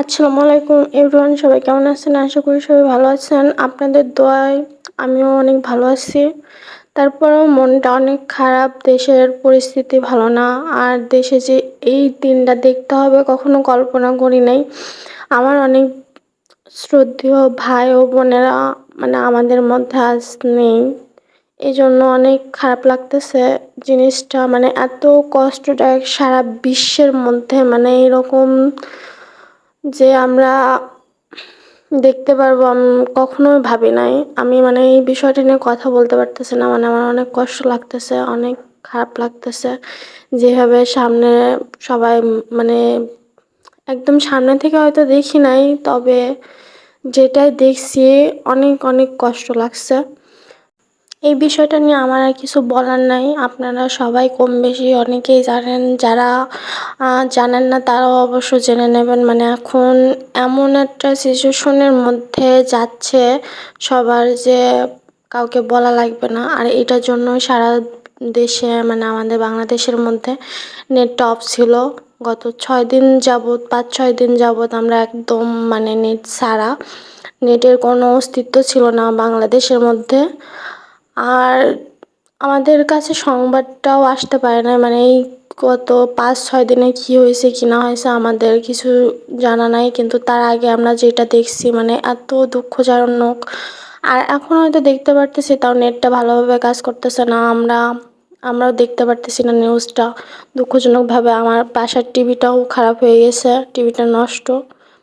আসসালামু আলাইকুম এভরিওয়ান, সবাই কেমন আছেন? আশা করি সবাই ভালো আছেন। আপনাদের দোয়ায় আমিও অনেক ভালো আছি। তারপরেও মনটা অনেক খারাপ, দেশের পরিস্থিতি ভালো না, আর দেশে যে এই দিনটা দেখতে হবে কখনো কল্পনা করি নাই। আমার অনেক শ্রদ্ধেয় ভাই ও বোনেরা মানে আমাদের মধ্যে আজ নেই। এই জন্য অনেক খারাপ লাগতেছে জিনিসটা। মানে এত কষ্টদায়ক সারা বিশ্বের মধ্যে মানে এরকম যে আমরা দেখতে পারব, আমি, কখনোই ভাবি নাই। আমি মানে এই বিষয়টা নিয়ে কথা বলতে পারতেছি না মানে আমার অনেক কষ্ট লাগতেছে, অনেক খারাপ লাগতেছে। যেভাবে সামনে সবাই মানে একদম সামনে থেকে হয়তো দেখি নাই, তবে যেটাই দেখছি অনেক অনেক কষ্ট লাগছে। এই বিষয়টা নিয়ে আমার আর কিছু বলার নাই। আপনারা সবাই কম বেশি অনেকেই জানেন, যারা জানেন না তারাও অবশ্য জেনে নেবেন। মানে এখন এমন একটা সিচুয়েশনের মধ্যে যাচ্ছে সবার যে কাউকে বলা লাগবে না। আর এটার জন্য সারা দেশে মানে আমাদের বাংলাদেশের মধ্যে নেটটা অফ ছিল। গত ছয় দিন যাবৎ, পাঁচ ছয় দিন যাবৎ আমরা একদম মানে নেট ছাড়া, নেটের কোনো অস্তিত্ব ছিল না বাংলাদেশের মধ্যে। আর আমাদের কাছে সংবাদটাও আসতে পারে না। মানে এই গত পাঁচ ছয় দিনে কী হয়েছে, কি না হয়েছে আমাদের কিছু জানা নাই। কিন্তু তার আগে আমরা যেটা দেখছি মানে এত দুঃখজনক। আর এখন হয়তো দেখতে পারতেছি, তাও নেটটা ভালোভাবে কাজ করতেছে না। আমরা, আমরাও দেখতে পারতেছি না নিউজটা দুঃখজনকভাবে আমার বাসার টিভিটাও খারাপ হয়ে গেছে টিভিটা নষ্ট।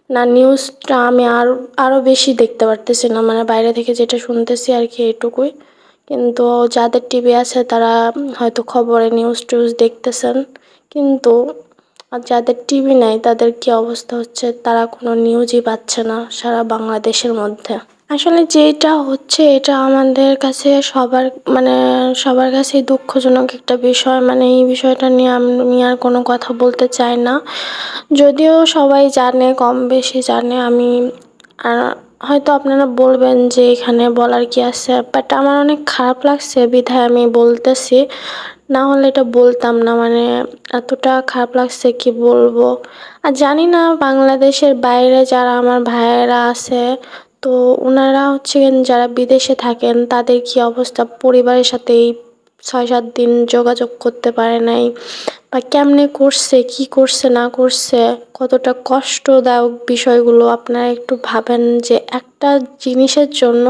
না নিউজটা আমি আর, আরও বেশি দেখতে পারতেছি না। মানে বাইরে থেকে যেটা শুনতেছি আর কি এটুকুই। কিন্তু যাদের টিভি আছে তারা হয়তো খবরে নিউজ টিউজ দেখতেছেন। কিন্তু আর যাদের টিভি নাই, তাদের কী অবস্থা হচ্ছে? তারা কোনো নিউজই পাচ্ছে না সারা বাংলাদেশের মধ্যে। আসলে যেটা হচ্ছে, এটা আমাদের কাছে সবার মানে সবার কাছেই দুঃখজনক একটা বিষয়। মানে এই বিষয়টা নিয়ে আমি আর কোনো কথা বলতে চাই না। যদিও সবাই জানে, কম বেশি জানে। আমি হয়তো আপনারা বলবেন যে এখানে বলার কি আছে বাট আমার অনেক খারাপ লাগছে বিধায় আমি বলতেছি। না হলে এটা বলতাম না মানে এতটা খারাপ লাগছে কি বলব? আর জানি না বাংলাদেশের বাইরে যারা আমার ভাইয়েরা আছে, তো ওনারা হচ্ছে যারা বিদেশে থাকেন, তাদের কি অবস্থা? পরিবারের সাথে এই ছয় সাত দিন যোগাযোগ করতে পারে নাই বা কেমনে করছে, কি করছে, না করছে, কতটা কষ্টদায়ক বিষয়গুলো আপনারা একটু ভাবেন যে একটা জিনিসের জন্য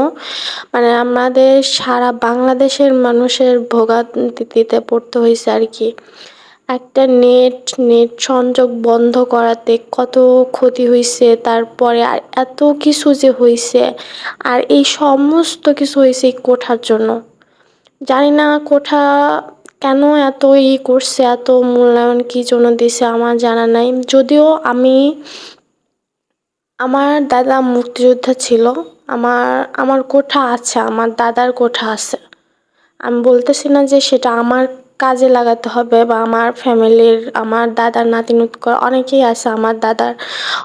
মানে আমাদের সারা বাংলাদেশের মানুষের ভোগান্তিতে পড়তে হয়েছে আর কি। একটা নেট নেট সংযোগ বন্ধ করাতে কত ক্ষতি হয়েছে তারপরে আর এত কিছু যে হয়েছে আর এই সমস্ত কিছু হয়েছে এই কোঠার জন্য। জানি না কোঠা কেন এত ই করছে, এত মূল্যায়ন কী জন্য দিছে আমার জানা নাই। যদিও আমি, আমার দাদা মুক্তিযোদ্ধা ছিল, আমার আমার কোঠা আছে, আমার দাদার কোঠা আছে। আমি বলতেছি না যে সেটা আমার কাজে লাগাতে হবে বা আমার ফ্যামিলির, আমার দাদার নাতি করে অনেকেই আছে, আমার দাদার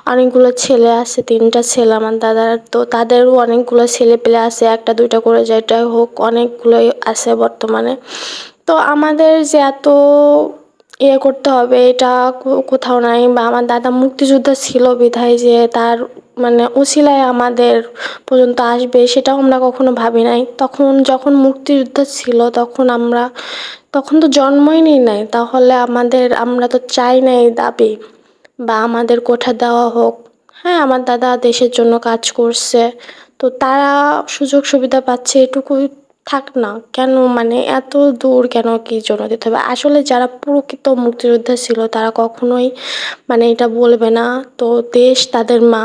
অনেকগুলো ছেলে আছে, তিনটা ছেলে, আমার দাদার তো তাদেরও অনেকগুলো ছেলে পেলে আছে, একটা, দুইটা করে যেটাই হোক অনেকগুলোই আছে বর্তমানে। তো আমাদের যে এত ইয়ে করতে হবে, এটা কোথাও নাই। বা আমার দাদা মুক্তিযোদ্ধা ছিল বিধায় যে তার মানে উছিলায় আমাদের পর্যন্ত আসবে, সেটাও আমরা কখনো ভাবি নাই। তখন যখন মুক্তিযুদ্ধ ছিল, তখন আমরা, তখন তো জন্মই নিই নাই। তাহলে আমাদের, আমরা তো চাই না এই দাবি। বা আমাদের কোঠা দেওয়া হোক। হ্যাঁ আমার দাদা দেশের জন্য কাজ করছে। তো তারা সুযোগ সুবিধা পাচ্ছে, এটুকুই থাক না, কেন মানে এত দূর কেন কি জন্য দিতে হবে? আসলে যারা প্রকৃত মুক্তিযোদ্ধা ছিল, তারা কখনোই মানে এটা বলবে না। তো দেশ তাদের মা,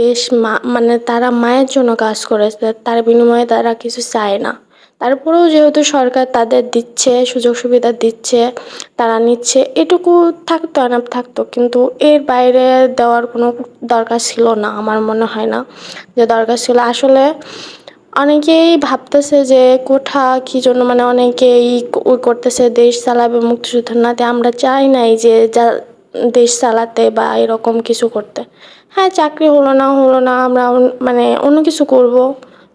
দেশ মা মানে তারা মায়ের জন্য কাজ করেছে, তার বিনিময়ে তারা কিছু চায় না। তারপরেও যেহেতু সরকার তাদের দিচ্ছে, সুযোগ সুবিধা দিচ্ছে, তারা নিচ্ছে, এটুকু থাকতো না থাকতো। কিন্তু এর বাইরে দেওয়ার কোনো দরকার ছিল না, আমার মনে হয় না যে দরকার ছিল। আসলে অনেকেই ভাবতেছে যে কোঠা কি জন্য মানে অনেকেই ওই করতেছে দেশ চালাবে মুক্তিযুদ্ধের নাতে আমরা চাই নাই যে যা দেশ চালাতে বা এরকম কিছু করতে। হ্যাঁ চাকরি হলো না হলো না, আমরা মানে অন্য কিছু করব।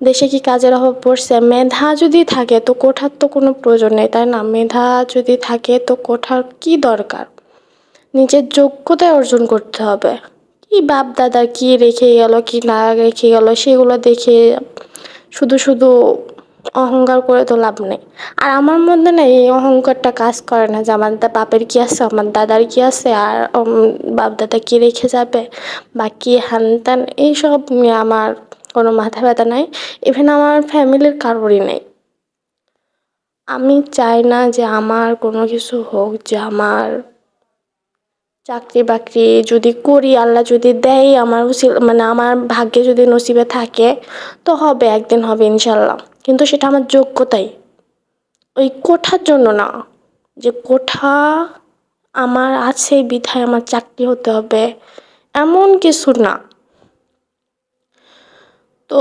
দেশে কি কাজের অভাব পড়ছে? মেধা যদি থাকে তো কোঠার তো কোনো প্রয়োজন নেই, তাই না? মেধা যদি থাকে তো কোঠার কি দরকার? নিজের যোগ্যতায় অর্জন করতে হবে। কি বাপ দাদা কি রেখে গেল, কি না রেখে গেল, সেগুলো দেখে শুধু শুধু অহংকার করে তো লাভ নেই। আর আমার মধ্যে না এই অহংকারটা কাজ করে না যে আমার বাপের কী আছে আমার দাদার কী আছে আর উম, বাপ দাদা কী রেখে যাবে বা কী হ্যান এইসব নিয়ে আমার কোনো মাথা ব্যথা নাই। ইভেন আমার ফ্যামিলির কারোরই নেই। আমি চাই না যে আমার কোনো কিছু হোক যে আমার চাকরি বাকরি যদি করি, আল্লাহ যদি দেয়, আমার মানে আমার ভাগ্যে যদি নসিবে থাকে, তো হবে, একদিন হবে ইনশাল্লাহ কিন্তু সেটা আমার যোগ্যতাই। ওই কোঠার জন্য না। যে কোঠা আমার আছে, বিধায় আমার চাকরি হতে হবে, এমন কিছু না। তো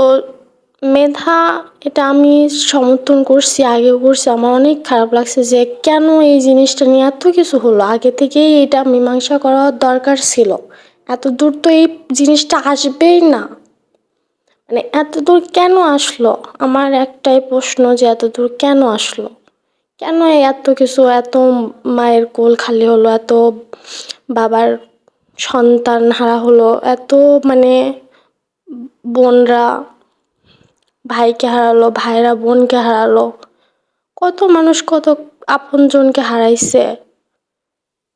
মেধা এটা আমি সমর্থন করছি, আগেও করছি। আমার অনেক খারাপ লাগছে যে কেন এই জিনিসটা নিয়ে এত কিছু হলো? আগে থেকেই এটা মীমাংসা করার দরকার ছিল। এত দূর তো এই জিনিসটা আসবেই না। মানে এত দূর কেন আসলো? আমার একটাই প্রশ্ন যে এত দূর কেন আসলো? কেন এত কিছু, এত মায়ের কোল খালি হলো, এত বাবার সন্তান হারা হলো, এত মানে বোনরা ভাইকে হারালো, ভাইরা বোনকে হারালো। কত মানুষ, কত আপনজনকে হারাইছে,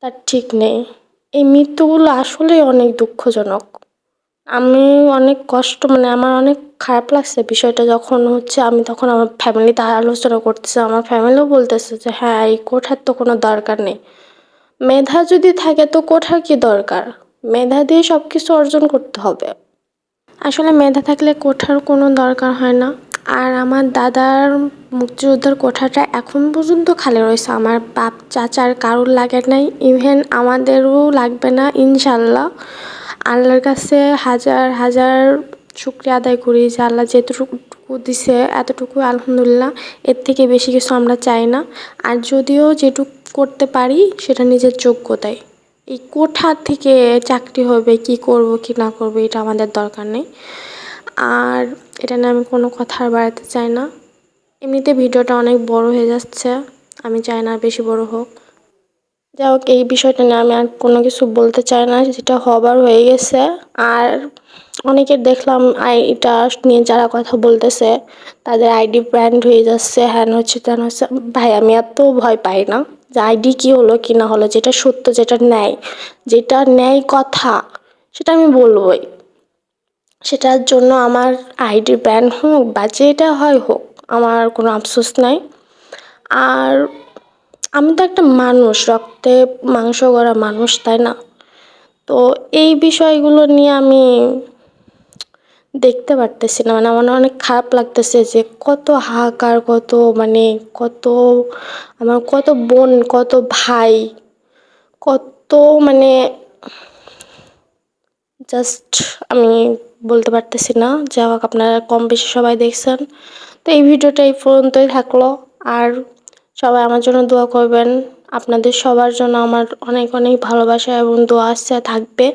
তার ঠিক নেই। এই মৃত্যুগুলো আসলেই অনেক দুঃখজনক। আমি অনেক কষ্ট মানে আমার অনেক খারাপ লাগছে বিষয়টা যখন হচ্ছে, আমি তখন আমার ফ্যামিলিতে আলোচনা করতেছি, আমার ফ্যামিলিও বলতেছে যে হ্যাঁ এই কোঠার তো কোনো দরকার নেই। মেধা যদি থাকে তো কোঠার কি দরকার? মেধা দিয়ে সব কিছু অর্জন করতে হবে। আসলে মেধা থাকলে কোঠার কোনো দরকার হয় না। আর আমার দাদার মুক্তিযোদ্ধার কোঠাটা এখন পর্যন্ত খালি রয়েছে। আমার বাপ, চাচার কারোর লাগে নাই। ইভেন আমাদেরও লাগবে না, ইনশাল্লাহ। আল্লাহর কাছে হাজার হাজার শুক্রিয়া আদায় করি যে আল্লাহ যেতটুকু দিছে, এতটুকু আলহামদুলিল্লাহ। এর থেকে বেশি কিছু আমরা চাই না। আর যদিও যেটুকু করতে পারি, সেটা নিজের যোগ্যতায়। এই কোঠা থেকে চাকরি হবে, কি করব, কি না করব, এটা আমাদের দরকার নেই। আর এটা নিয়ে আমি কোনো কথা আর বাড়াতে চাই না। এমনিতে ভিডিওটা অনেক বড় হয়ে যাচ্ছে, আমি চাই না বেশি বড় হোক। যাই হোক, এই বিষয়টা নিয়ে আমি আর কোনো কিছু বলতে চাই না, যেটা হবার হয়ে গেছে। আর অনেকের দেখলাম এটা নিয়ে যারা কথা বলতেছে, তাদের আইডি ব্র্যান্ড হয়ে যাচ্ছে, হ্যান হচ্ছে, ত্যান হচ্ছে। ভাই, আমি এত ভয় পাই না। যে আইডি কী হলো কি না হলো, যেটা সত্য, যেটা ন্যায় যেটা ন্যায় কথা, সেটা আমি বলবই। সেটার জন্য আমার আইডি ব্যান হোক বা যেটা হয় হোক, আমার কোনো আফসোস নাই। আর আমি তো একটা মানুষ, রক্তে মাংস গড়া মানুষ, তাই না? তো এই বিষয়গুলো নিয়ে আমি দেখতে পারতেছি না। মানে আমার অনেক খারাপ লাগতেছে যে কত হাহাকার, কত মানে কত আমার কত বোন, কত ভাই, কত মানে জাস্ট আমি বলতে পারতেছি না যা হোক আপনারা কম বেশি সবাই দেখছেন। তো এই ভিডিওটা এই পর্যন্তই থাকল। আর সবাই আমার জন্য দোয়া করবেন। আপনাদের সবার জন্য আমার অনেক অনেক ভালোবাসা এবং দোয়া আসছে থাকবে।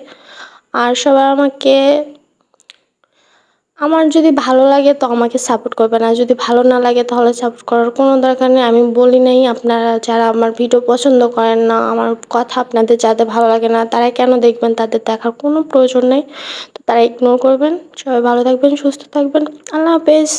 আর সবাই আমাকে আমার যদি ভালো লাগে তো আমাকে সাপোর্ট করবেন। আর যদি ভালো না লাগে তাহলে সাপোর্ট করার কোনো দরকার নেই। আমি বলি নাই, আপনারা যারা আমার ভিডিও পছন্দ করেন না, আমার কথা আপনাদের যাদের ভালো লাগে না, তারা কেন দেখবেন? তাদের দেখার কোনো প্রয়োজন নেই। তো তারা ইগনোর করবেন। সবাই ভালো থাকবেন, সুস্থ থাকবেন। আল্লাহ হাফেজ।